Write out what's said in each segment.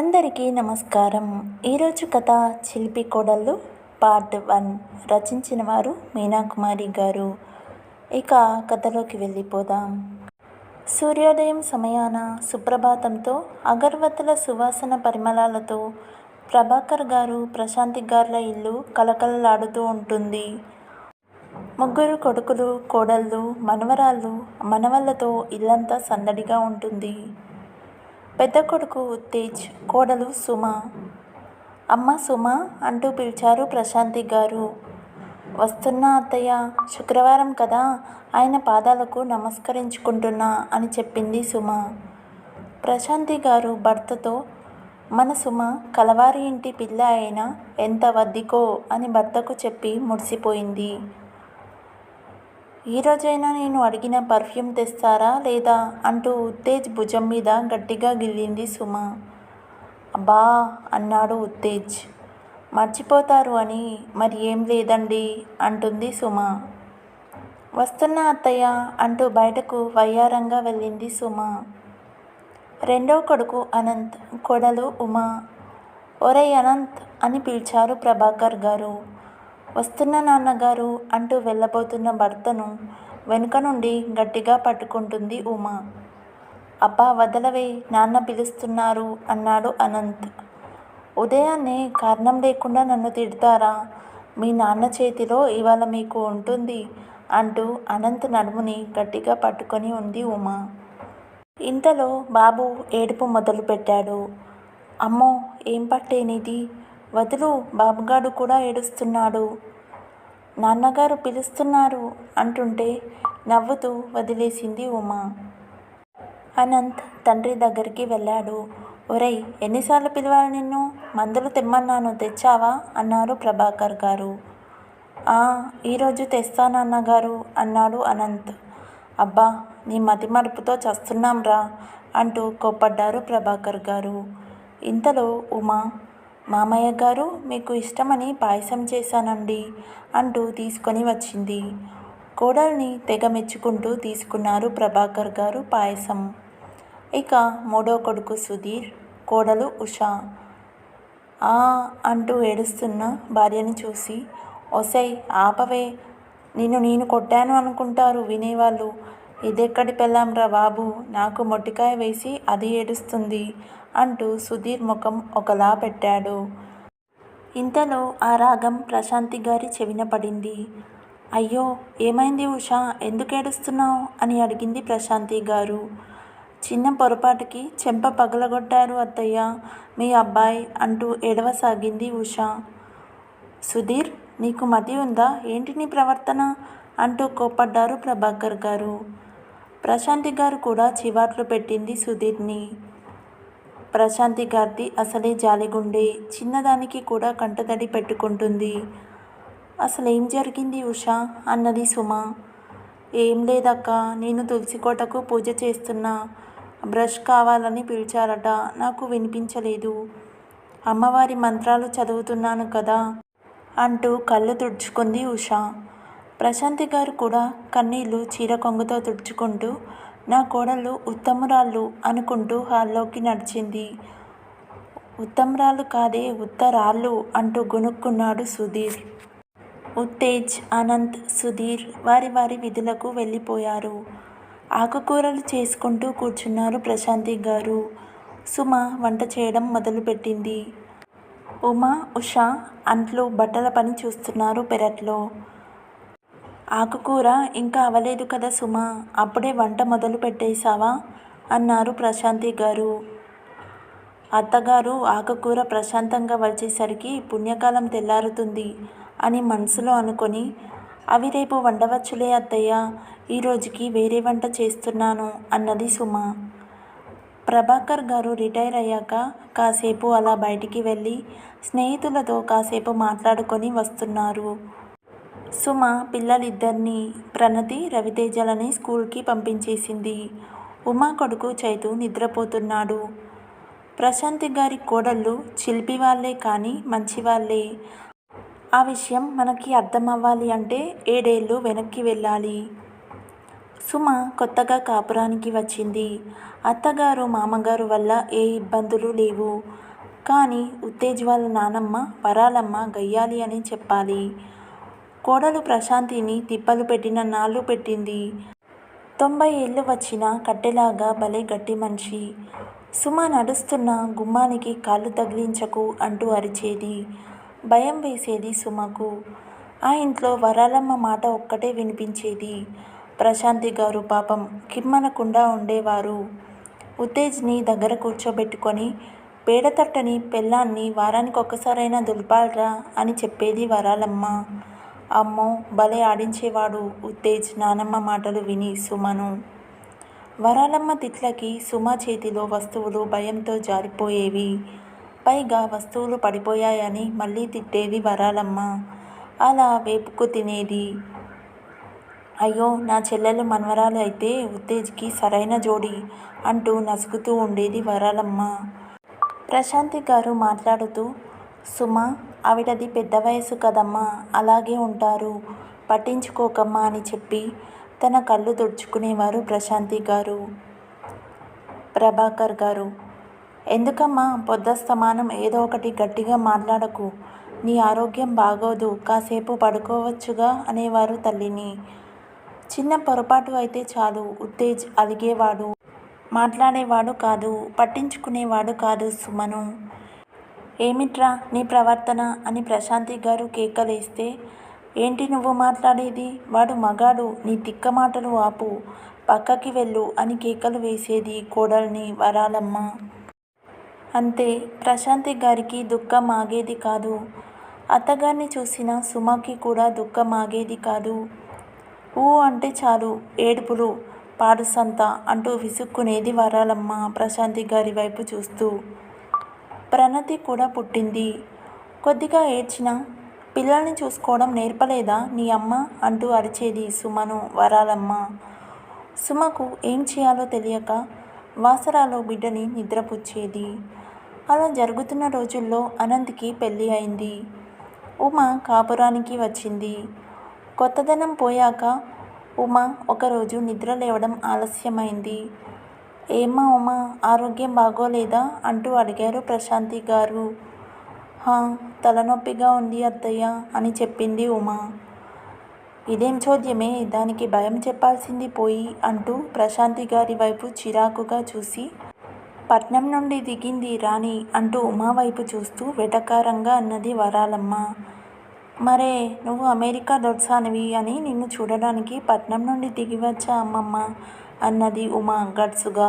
అందరికీ నమస్కారం. ఈరోజు కథ చిలిపి కోడళ్ళు పార్ట్ వన్ రచించిన వారు మీనాకుమారి గారు. ఇక కథలోకి వెళ్ళిపోదాం. సూర్యోదయం సమయాన సుప్రభాతంతో అగర్వతుల సువాసన పరిమళాలతో ప్రభాకర్ గారు ప్రశాంతి గారుల ఇల్లు కలకలలాడుతూ ఉంటుంది. ముగ్గురు కొడుకులు కోడళ్ళు మనవరాళ్ళు మనవళ్ళతో ఇల్లంతా సందడిగా ఉంటుంది. పెద్ద కొడుకు ఉత్తేజ్ కోడలు సుమ. అమ్మ సుమ అంటూ పిలిచారు ప్రశాంతి గారు. వస్తున్నా అత్తయ్య శుక్రవారం కదా ఆయన పాదాలకు నమస్కరించుకుంటున్నా అని చెప్పింది సుమ. ప్రశాంతి గారు భర్తతో మన సుమ కలవారి ఇంటి పిల్ల అయినా ఎంత వద్దికో అని భర్తకు చెప్పి మురిసిపోయింది ఈరోజైనా నేను అడిగిన పర్ఫ్యూమ్ తెస్తారా లేదా? అంటూ ఉత్తేజ్ భుజం మీద గట్టిగా గిల్లింది సుమ. అబ్బా అన్నాడు ఉత్తేజ్. మర్చిపోతారు అని మరి ఏం లేదండి అంటుంది సుమ. వస్తున్న అత్తయ్య అంటూ బయటకు వయ్యారంగా వెళ్ళింది సుమ. రెండో కొడుకు అనంత్ కొడలు ఉమా. ఒరే అనంత్ అని పిలిచారు ప్రభాకర్ గారు. వస్తున్న నాన్నగారు అంటూ వెళ్ళబోతున్న భర్తను వెనుక నుండి గట్టిగా పట్టుకుంటుంది ఉమా. అబ్బా వదలవే నాన్న పిలుస్తున్నారు అన్నాడు అనంత్. ఉదయాన్నే కారణం లేకుండా నన్ను తిడతారా? మీ నాన్న చేతిలో ఇవాళ మీకు ఉంటుంది అంటూ అనంత్ నడుముని గట్టిగా పట్టుకొని ఉంది ఉమా. ఇంతలో బాబు ఏడుపు మొదలుపెట్టాడు. అమ్మో ఏం పట్టేనిది? వదులు బాబుగాడు కూడా ఏడుస్తున్నాడు. నాన్నగారు పిలుస్తున్నారు అంటుంటే నవ్వుతూ వదిలేసింది ఉమా. అనంత్ తండ్రి దగ్గరికి వెళ్ళాడు. ఒరేయ్ ఎన్నిసార్లు పిలవాలి నిన్ను? మందులు తెమ్మన్నాను తెచ్చావా? అన్నారు ప్రభాకర్ గారు. ఆ ఈరోజు తెస్తానన్నగారు అన్నాడు అనంత్. అబ్బా నీ మతిమరుపుతో చస్తున్నాంరా అంటూ కోప్పడ్డారు ప్రభాకర్ గారు. ఇంతలో ఉమా మామయ్య గారు మీకు ఇష్టమని పాయసం చేశానండి అంటూ తీసుకొని వచ్చింది. కోడల్ని తెగ మెచ్చుకుంటూ తీసుకున్నారు ప్రభాకర్ గారు పాయసం. ఇక మూడో కొడుకు సుధీర్ కోడలు ఉషా. ఆ అంటూ ఏడుస్తున్న భార్యని చూసి ఒసై ఆపవే. నిన్ను నేను కొట్టాను అనుకుంటారు వినేవాళ్ళు. ఇదెక్కడి పెళ్ళాంరా బాబు? నాకు మొట్టికాయ వేసి అది ఏడుస్తుంది. అంటూ సుధీర్ ముఖం ఒకలా పెట్టాడు. ఇంతలో ఆ రాగం ప్రశాంతి గారి చెవిన పడింది. అయ్యో ఏమైంది ఉషా? ఎందుకు ఏడుస్తున్నావు? అని అడిగింది ప్రశాంతి గారు. చిన్న పొరపాటుకి చెంప పగలగొట్టారు అత్తయ్య మీ అబ్బాయి అంటూ ఎడవసాగింది ఉషా. సుధీర్ నీకు మతి ఉందా? ఏంటి నీ ప్రవర్తన? అంటూ కోప్పడ్డారు ప్రభాకర్ గారు. ప్రశాంతి గారు కూడా చివాట్లు పెట్టింది సుధీర్ని. ప్రశాంతి గారిది అసలే జాలిగుండే. చిన్నదానికి కూడా కంటతడి పెట్టుకుంటుంది. అసలు ఏం జరిగింది ఉషా? అన్నది సుమ. ఏం లేదక్క నేను తులసికోటకు పూజ చేస్తున్నా. బ్రష్ కావాలని పిలిచారట నాకు వినిపించలేదు. అమ్మవారి మంత్రాలు చదువుతున్నాను కదా అంటూ కళ్ళు తుడుచుకుంది ఉషా. ప్రశాంతి గారు కూడా కన్నీళ్ళు చీర కొంగుతో తుడుచుకుంటూ నా కోడళ్ళు ఉత్తమురాళ్ళు అనుకుంటూ హాల్లోకి నడిచింది. ఉత్తమరాలు కాదే ఉత్తరాళ్ళు అంటూ గొనుక్కున్నాడు సుధీర్. ఉత్తేజ్ అనంత్ సుధీర్ వారి వారి విధులకు వెళ్ళిపోయారు. ఆకుకూరలు చేసుకుంటూ కూర్చున్నారు ప్రశాంతి గారు. సుమ వంట చేయడం మొదలుపెట్టింది. ఉమా ఉష అంట్లు బట్టల పని చూస్తున్నారు పెరట్లో. ఆకుకూర ఇంకా అవలేదు కదా సుమా అప్పుడే వంట మొదలు పెట్టేశావా? అన్నారు ప్రశాంతి గారు. అత్తగారు ఆకుకూర ప్రశాంతంగా వచ్చేసరికి పుణ్యకాలం తెల్లారుతుంది అని మనసులో అనుకొని అవి రేపు వండవచ్చులే అత్తయ్య ఈరోజుకి వేరే వంట చేస్తున్నాను అన్నది సుమ. ప్రభాకర్ గారు రిటైర్ అయ్యాక కాసేపు అలా బయటికి వెళ్ళి స్నేహితులతో కాసేపు మాట్లాడుకొని వస్తున్నారు. సుమ పిల్లలిద్దరినీ ప్రణతి రవితేజలని స్కూల్కి పంపించేసింది. ఉమా కొడుకు చైతు నిద్రపోతున్నాడు. ప్రశాంతి గారి కోడళ్ళు చిలిపి వాళ్ళే కానీ మంచివాళ్ళే ఆ విషయం మనకి అర్థం అవ్వాలి అంటే ఏడేళ్ళు వెనక్కి వెళ్ళాలి. సుమ కొత్తగా కాపురానికి వచ్చింది. అత్తగారు మామగారు వల్ల ఏ ఇబ్బందులు లేవు. కానీ ఉత్తేజ్ వాళ్ళ నానమ్మ వరాలమ్మ గయ్యాలి అని చెప్పాలి. కోడలు ప్రశాంతిని తిప్పలు పెట్టిన నాళ్ళు పెట్టింది. తొంభై ఏళ్ళు వచ్చిన కట్టెలాగా భలే గట్టి మనిషి. సుమ నడుస్తున్న గుమ్మానికి కాళ్ళు తగిలించకు అంటూ అరిచేది. భయం వేసేది సుమకు. ఆ ఇంట్లో వరాలమ్మ మాట ఒక్కటే వినిపించేది. ప్రశాంతి గారు పాపం కిమ్మనకుండా ఉండేవారు. ఉత్తేజ్ని దగ్గర కూర్చోబెట్టుకొని పేడతట్టని పెళ్ళాన్ని వారానికి ఒక్కసారైనా దులపాలరా అని చెప్పేది వరాలమ్మ. అమ్మో భలే ఆడించేవాడు ఉత్తేజ్ నానమ్మ మాటలు విని సుమను. వరాలమ్మ తిట్లకి సుమ చేతిలో వస్తువులు భయంతో జారిపోయేవి. పైగా వస్తువులు పడిపోయాయని మళ్ళీ తిట్టేది వరాలమ్మ. అలా వేపుకు తినేది. అయ్యో నా చెల్లెలు మనవరాలు అయితే ఉత్తేజ్కి సరైన జోడి అంటూ నసుగుతూ ఉండేది వరాలమ్మ. ప్రశాంతి గారు మాట్లాడుతూ సుమ ఆవిడది పెద్ద వయసు కదమ్మా అలాగే ఉంటారు. పట్టించుకోకమ్మా అని చెప్పి తన కళ్ళు తుడుచుకునేవారు ప్రశాంతి గారు. ప్రభాకర్ గారు. ఎందుకమ్మా పొద్దస్తమానం ఏదో ఒకటి గట్టిగా మాట్లాడకు. నీ ఆరోగ్యం బాగోదు కాసేపు పడుకోవచ్చుగా అనేవారు తల్లిని. చిన్న పొరపాటు అయితే చాలు ఉత్తేజ్ అలిగేవాడు. మాట్లాడేవాడు కాదు పట్టించుకునేవాడు కాదు సుమను. ఏమిట్రా నీ ప్రవర్తన అని ప్రశాంతి గారు కేకలేస్తే ఏంటి నువ్వు మాట్లాడేది? వాడు మగాడు నీ తిక్క మాటలు ఆపు పక్కకి వెళ్ళు అని కేకలు వేసేది కోడల్ని వరాలమ్మ. అంతే ప్రశాంతి గారికి దుఃఖం ఆగేది కాదు. అత్తగారిని చూసిన సుమకి కూడా దుఃఖం ఆగేది కాదు. ఊ అంటే చాలు ఏడుపులు పాడుసంత అంటూ విసుక్కునేది వరాలమ్మ ప్రశాంతి గారి వైపు చూస్తూ. ప్రణతి కూడా పుట్టింది. కొద్దిగా ఏడ్చిన పిల్లల్ని చూసుకోవడం నేర్పలేదా? నీ అమ్మ అంటూ అరిచేది సుమను వరాలమ్మ. సుమకు ఏం చేయాలో తెలియక వాసరాలో బిడ్డని నిద్రపుచ్చేది. అలా జరుగుతున్న రోజుల్లో అనంత్కి పెళ్ళి అయింది. ఉమ కాపురానికి వచ్చింది. కొత్తదనం పోయాక ఉమ ఒకరోజు నిద్ర లేవడం ఆలస్యమైంది. ఏమ్మా ఉమా ఆరోగ్యం బాగోలేదా? అంటూ అడిగారు ప్రశాంతి గారు. "హా, తలనొప్పిగా ఉంది అత్తయ్య అని చెప్పింది ఉమా. ఇదేం చోద్యమే? దానికి భయం చెప్పాల్సింది పోయి అంటూ ప్రశాంతి గారి వైపు చిరాకుగా చూసి పట్నం నుండి దిగింది రాణి అంటూ ఉమా వైపు చూస్తూ వెటకారంగా అన్నది వరాలమ్మ. మరే నువ్వు అమెరికా దొడ్సానివి అని నిన్ను చూడడానికి పట్నం నుండి దిగి వచ్చా అమ్మమ్మ? అన్నది ఉమా గడ్సుగా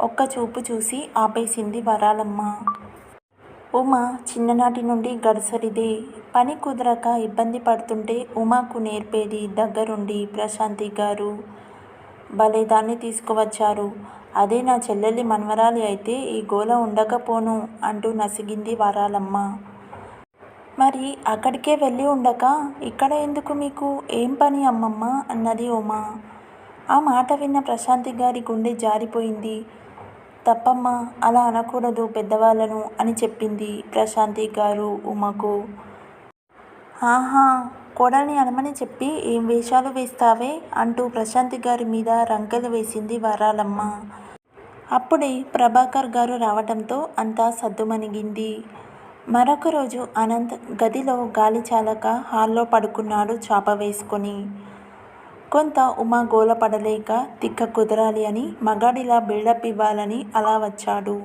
ఒక్క చూపు చూసి ఆపేసింది వరాలమ్మ. ఉమ చిన్ననాటి నుండి గడసరిదే. పని కుదరక ఇబ్బంది పడుతుంటే ఉమాకు నేర్పేది దగ్గరుండి ప్రశాంతి గారు. భలే దాన్ని తీసుకువచ్చారు. అదే నా చెల్లెలి మనవరాలి అయితే ఈ గోల ఉండకపోను అంటూ నసిగింది వరాలమ్మ. మరి అక్కడికే వెళ్ళి ఉండక ఇక్కడ ఎందుకు మీకు? ఏం పని అమ్మమ్మ? అన్నది ఉమా. ఆ మాట విన్న ప్రశాంతి గారి గుండె జారిపోయింది. తప్పమ్మా అలా అనకూడదు పెద్దవాళ్ళను అని చెప్పింది ప్రశాంతి గారు ఉమకు. ఆహా కోడల్ని అనమని చెప్పి ఏం వేషాలు వేస్తావే అంటూ ప్రశాంతి గారి మీద రంకెలు వేసింది వరాలమ్మ. అప్పుడే ప్రభాకర్ గారు రావడంతో అంతా సద్దుమణిగింది. మరొక రోజు అనంత్ గదిలో గాలి చాలక హాల్లో పడుకున్నాడు చాప వేసుకొని. కొంత ఉమా గోలపడలేక తిక్క కుదరాలి అని మగాడిలా బిల్డప్ ఇవ్వాలని అలా వచ్చాడు.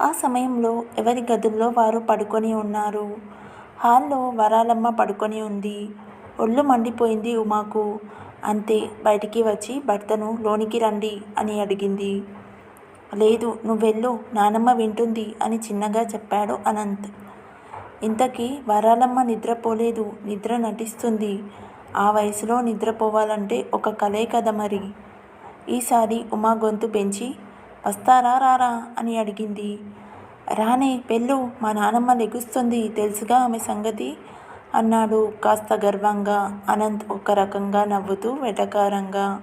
ఆ సమయంలో ఎవరి గదుల్లో వారు పడుకొని ఉన్నారు? హాల్లో వరాలమ్మ పడుకొని ఉంది. ఒళ్ళు మండిపోయింది ఉమాకు. అంతే బయటికి వచ్చి భర్తను లోనికి రండి అని అడిగింది. లేదు నువ్వెళ్ళు నానమ్మ వింటుంది అని చిన్నగా చెప్పాడు అనంత్. ఇంతకీ వరాలమ్మ నిద్రపోలేదు నిద్ర నటిస్తుంది. ఆ వయసులో నిద్రపోవాలంటే ఒక కలే కదా మరి? ఈసారి ఉమా గొంతు పెంచి వస్తారా రారా అని అడిగింది. రానే పెళ్ళు మా నానమ్మ లెగుస్తుంది తెలుసుగా ఆమె సంగతి అన్నాడు కాస్త గర్వంగా. అనంత్ ఒక రకంగా నవ్వుతూ వెటకారంగా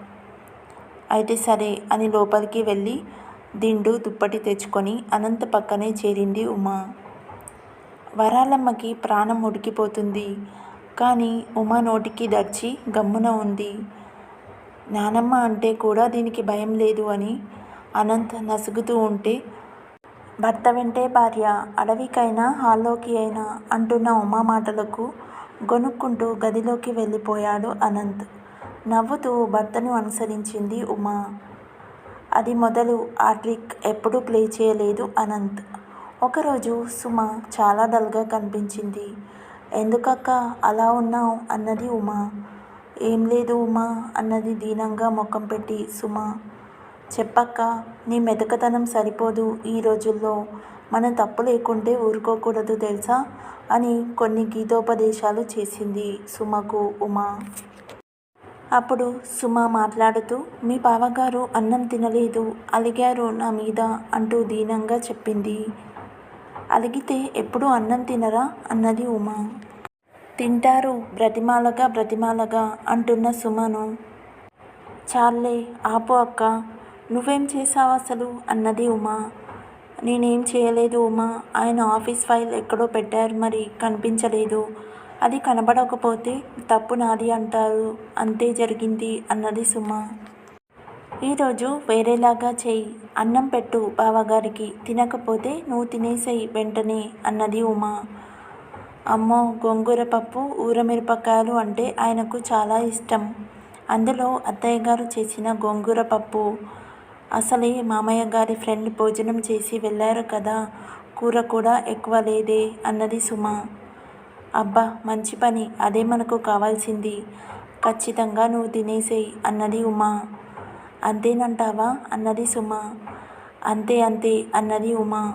అయితే సరే అని లోపలికి వెళ్ళి దిండు దుప్పటి తెచ్చుకొని అనంత్ పక్కనే చేరింది ఉమా. వరాలమ్మకి ప్రాణం ఉడికిపోతుంది. కానీ ఉమా నోటికి దర్చి గమ్మున ఉంది. నానమ్మ అంటే కూడా దీనికి భయం లేదు అని అనంత్ నసుగుతూ ఉంటే భర్త వెంటే భార్య అడవికైనా హాల్లోకి అయినా అంటున్న ఉమా మాటలకు గొనుక్కుంటూ గదిలోకి వెళ్ళిపోయాడు అనంత్. నవ్వుతూ భర్తను అనుసరించింది ఉమా. అది మొదలు ఆ ట్రిక్ ఎప్పుడూ ప్లే చేయలేదు అనంత్. ఒకరోజు సుమ చాలా డల్గా కనిపించింది. ఎందుకక్క అలా ఉన్నావు అన్నది ఉమా. ఏం లేదు ఉమా అన్నది దీనంగా ముఖం పెట్టి సుమ. చెప్పక్క నీ మెతకతనం సరిపోదు ఈ రోజుల్లో. మన తప్పు లేకుంటే ఊరుకోకూడదు తెలుసా? అని కొన్ని గీతోపదేశాలు చేసింది సుమకు ఉమా. అప్పుడు సుమ మాట్లాడుతూ మీ బావగారు అన్నం తినలేదు అలిగారు నా మీద అంటూ దీనంగా చెప్పింది. అలిగితే ఎప్పుడు అన్నం తినరా? అన్నది ఉమా. తింటారు బ్రతిమాలగా బ్రతిమాలగా అంటున్న సుమను. చాలే ఆపు అక్క. నువ్వేం చేసావు అసలు? అన్నది ఉమా. నేనేం చేయలేదు ఉమా. ఆయన ఆఫీస్ ఫైల్ ఎక్కడో పెట్టారు మరి కనిపించలేదు. అది కనబడకపోతే తప్పు నాది అంటారు. అంతే జరిగింది అన్నది సుమ. ఈరోజు వేరేలాగా చేయి. అన్నం పెట్టు బావగారికి. తినకపోతే నువ్వు తినేసేయి వెంటనే అన్నది ఉమా. అమ్మో గోంగూర పప్పు ఊరమిరపకాయలు అంటే ఆయనకు చాలా ఇష్టం. అందులో అత్తయ్య గారు చేసిన గోంగూర పప్పు. అసలే మామయ్య గారి ఫ్రెండ్ భోజనం చేసి వెళ్ళారు కదా. కూర కూడా ఎక్కువ లేదే అన్నది సుమ. అబ్బా మంచి పని. అదే మనకు కావాల్సింది. ఖచ్చితంగా నువ్వు తినేసేయి అన్నది ఉమా. అంతేనంటావా అన్నది సుమ. అంతే అంతే అన్నది ఉమా.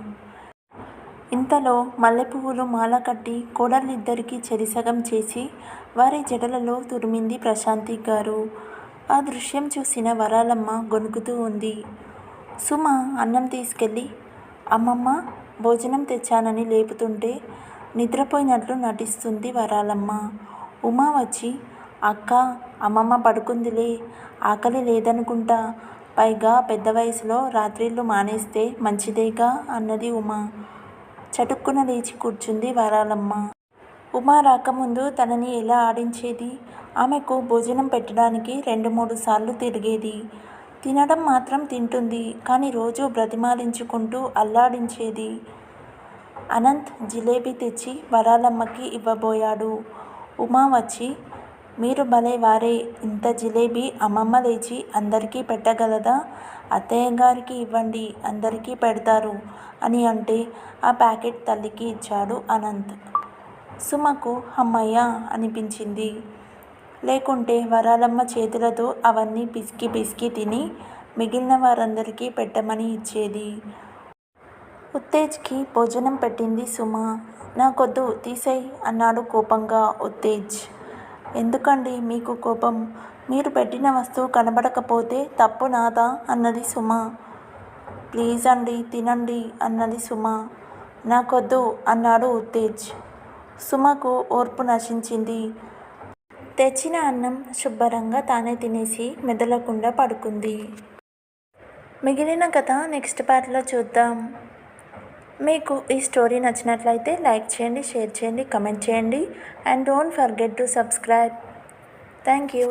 ఇంతలో మల్లెపువ్వులు మాల కట్టి కోడళ్ళిద్దరికీ చెరిసగం చేసి వారి జడలలో తురిమింది ప్రశాంతి గారు. ఆ దృశ్యం చూసిన వరాలమ్మ గొనుకుతూ ఉంది. సుమ అన్నం తీసుకెళ్ళి అమ్మమ్మ భోజనం తెచ్చానని లేపుతుంటే నిద్రపోయినట్లు నటిస్తుంది వరాలమ్మ ఉమా వచ్చి అక్క అమ్మమ్మ పడుకుందిలే. ఆకలి లేదనుకుంటా. పైగా పెద్ద వయసులో రాత్రిళ్ళు మానేస్తే మంచిదేగా అన్నది ఉమా. చటుక్కున లేచి కూర్చుంది వరాలమ్మ. ఉమా రాకముందు తనని ఎలా ఆడించేది? ఆమెకు భోజనం పెట్టడానికి రెండు మూడు సార్లు తిరిగేది. తినడం మాత్రం తింటుంది కానీ రోజు బ్రతిమాలించుకుంటూ అల్లాడించేది. అనంత్ జిలేబీ తెచ్చి వరాలమ్మకి ఇవ్వబోయాడు. ఉమా వచ్చి మీరు భలే వారే ఇంత జిలేబీ అమ్మమ్మ లేచి అందరికీ పెట్టగలదా? అత్తయ్య గారికి ఇవ్వండి అందరికీ పెడతారు అని అంటే ఆ ప్యాకెట్ తల్లికి ఇచ్చాడు అనంత్. సుమకు అమ్మయ్య అనిపించింది. లేకుంటే వరాలమ్మ చేతులతో అవన్నీ పిసికి పిసికి తిని మిగిలిన వారందరికీ పెట్టమని ఇచ్చేది. ఉత్తేజ్కి భోజనం పెట్టింది సుమ. నాకొద్దు తీసేయ్ అన్నాడు కోపంగా ఉత్తేజ్. ఎందుకండి మీకు కోపం? మీరు పెట్టిన వస్తువు కనబడకపోతే తప్పు నాదా? అన్నది సుమ. ప్లీజ్ అండి తినండి అన్నది సుమ. నాకొద్దు అన్నాడు ఉత్తేజ్. సుమకు ఓర్పు నశించింది. తెచ్చిన అన్నం శుభ్రంగా తానే తినేసి మెదలకుండా పడుకుంది. మిగిలిన కథ నెక్స్ట్ పార్ట్లో చూద్దాం. మీకు ఈ స్టోరీ నచ్చినట్లయితే లైక్ చేయండి షేర్ చేయండి కమెంట్ చేయండి. And don't forget to subscribe thank you